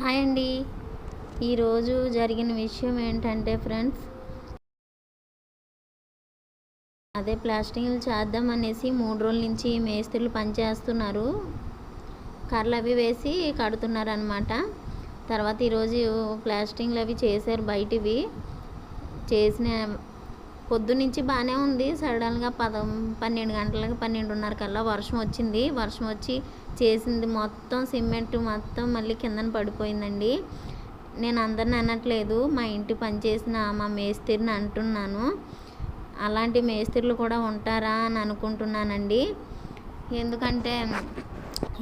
Hi అండి. ఈరోజు జరిగిన విషయం ఏంటంటే ఫ్రెండ్స్ అదే ప్లాస్టింగ్లు చేద్దాం అనేసి మూడు రోజుల నుంచి మేస్త్రులు పనిచేస్తున్నారు కర్రలు అవి వేసి కడుతున్నారు అనమాట తర్వాత ఈరోజు ప్లాస్టింగ్లు అవి చేశారు బయటివి. చేసిన పొద్దునుంచి బాగానే ఉంది. సడన్గా పద పన్నెండు గంటలకి పన్నెండున్నర కల్లా వర్షం వచ్చింది. వర్షం వచ్చి చేసింది మొత్తం సిమెంట్ మొత్తం మళ్ళీ కిందన పడిపోయిందండి. నేను అందరిని అనట్లేదు. మా ఇంటి పనిచేసిన మా మేస్త్రిని అంటున్నాను. అలాంటి మేస్త్రులు కూడా ఉంటారా అని అనుకుంటున్నానండి. ఎందుకంటే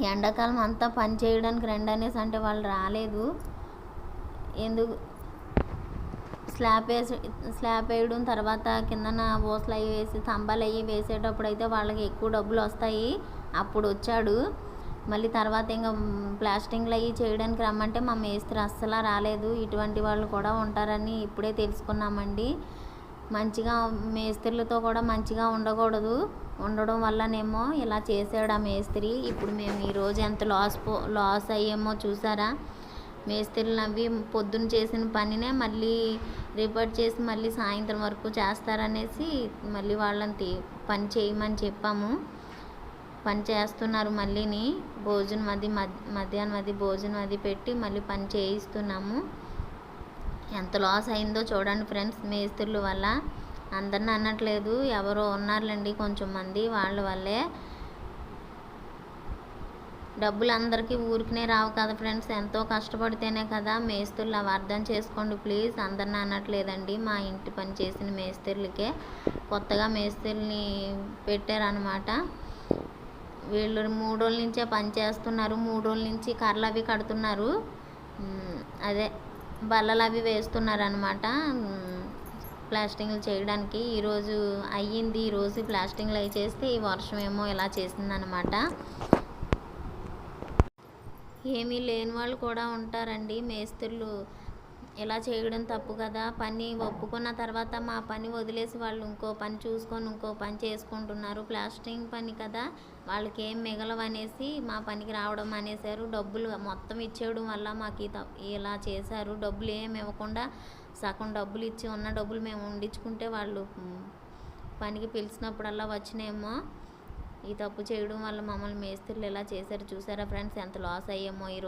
ఎండాకాలం అంతా పని చేయడానికి రండి అనేసి అంటే వాళ్ళు రాలేదు. ఎందుకు స్లాబ్ వేసి స్లాబ్ వేయడం తర్వాత కిందన ఓసలు అవి వేసి స్తంభాలు అవి వేసేటప్పుడు అయితే వాళ్ళకి ఎక్కువ డబ్బులు వస్తాయి. అప్పుడు వచ్చాడు. మళ్ళీ తర్వాత ఇంకా ప్లాస్టింగ్లు అవి చేయడానికి రమ్మంటే మా మేస్త్రి అస్సలు రాలేదు. ఇటువంటి వాళ్ళు కూడా ఉంటారని ఇప్పుడే తెలుసుకున్నామండి. మంచిగా మేస్త్రులతో కూడా మంచిగా ఉండకూడదు. ఉండడం వల్లనేమో ఇలా చేసాడు ఆ మేస్త్రి. ఇప్పుడు మేము ఈరోజు ఎంత లాస్ పో లాస్ అయ్యేమో చూసారా? మేస్త్రీలు అవి పొద్దున్న చేసిన పనినే మళ్ళీ రిపేర్ చేసి మళ్ళీ సాయంత్రం వరకు చేస్తారనేసి మళ్ళీ వాళ్ళని పని చేయమని చెప్పాము. పని చేస్తున్నారు మళ్ళీని. భోజనం అది మధ్యాహ్నం అది భోజనం అది పెట్టి మళ్ళీ పని చేయిస్తున్నాము. ఎంత లాస్ అయిందో చూడండి ఫ్రెండ్స్ మేస్త్రుల వల్ల. అందరిని అనట్లేదు. ఎవరో ఉన్నారులేండి కొంచెం మంది వాళ్ళ వల్లే. డబ్బులు అందరికీ ఊరికనే రావు కదా ఫ్రెండ్స్. ఎంతో కష్టపడితేనే కదా మేస్త్రులు అవి అర్థం చేసుకోండి ప్లీజ్. అందరిని అనట్లేదండి మా ఇంటి పని చేసిన మేస్త్రులకే. కొత్తగా మేస్త్రుల్ని పెట్టారనమాట వీళ్ళు మూడు రోజుల నుంచే పని చేస్తున్నారు. మూడు రోజుల నుంచి కర్రలు అవి కడుతున్నారు. అదే బల్లలు అవి వేస్తున్నారు అనమాట ప్లాస్టింగ్లు చేయడానికి. ఈరోజు అయ్యింది. ఈరోజు ప్లాస్టింగ్లు అవి చేస్తే ఈ వర్షం ఏమో ఇలా చేసిందనమాట ఏమీ లేని వాళ్ళు కూడా ఉంటారండి మేస్త్రులు. ఇలా చేయడం తప్పు కదా? పని ఒప్పుకున్న తర్వాత మా పని వదిలేసి వాళ్ళు ఇంకో పని చూసుకొని ఇంకో పని చేసుకుంటున్నారు. ప్లాస్టరింగ్ పని కదా? వాళ్ళకి ఏం మిగలవనేసి మా పనికి రావడం అనేసారు డబ్బులు మొత్తం ఇచ్చేయడం వల్ల మాకు ఇలా చేశారు. డబ్బులు ఏమి ఇవ్వకుండా సగం డబ్బులు ఇచ్చి ఉన్న డబ్బులు మేము వండించుకుంటే వాళ్ళు పనికి పిలిచినప్పుడల్లా వచ్చినేమో. ఈ తప్పు చేయడం వల్ల మమ్మల్ని మేస్త్రులు ఎలా చేశారు చూసారా ఫ్రెండ్స్? ఎంత లాస్ అయ్యామో ఈరోజు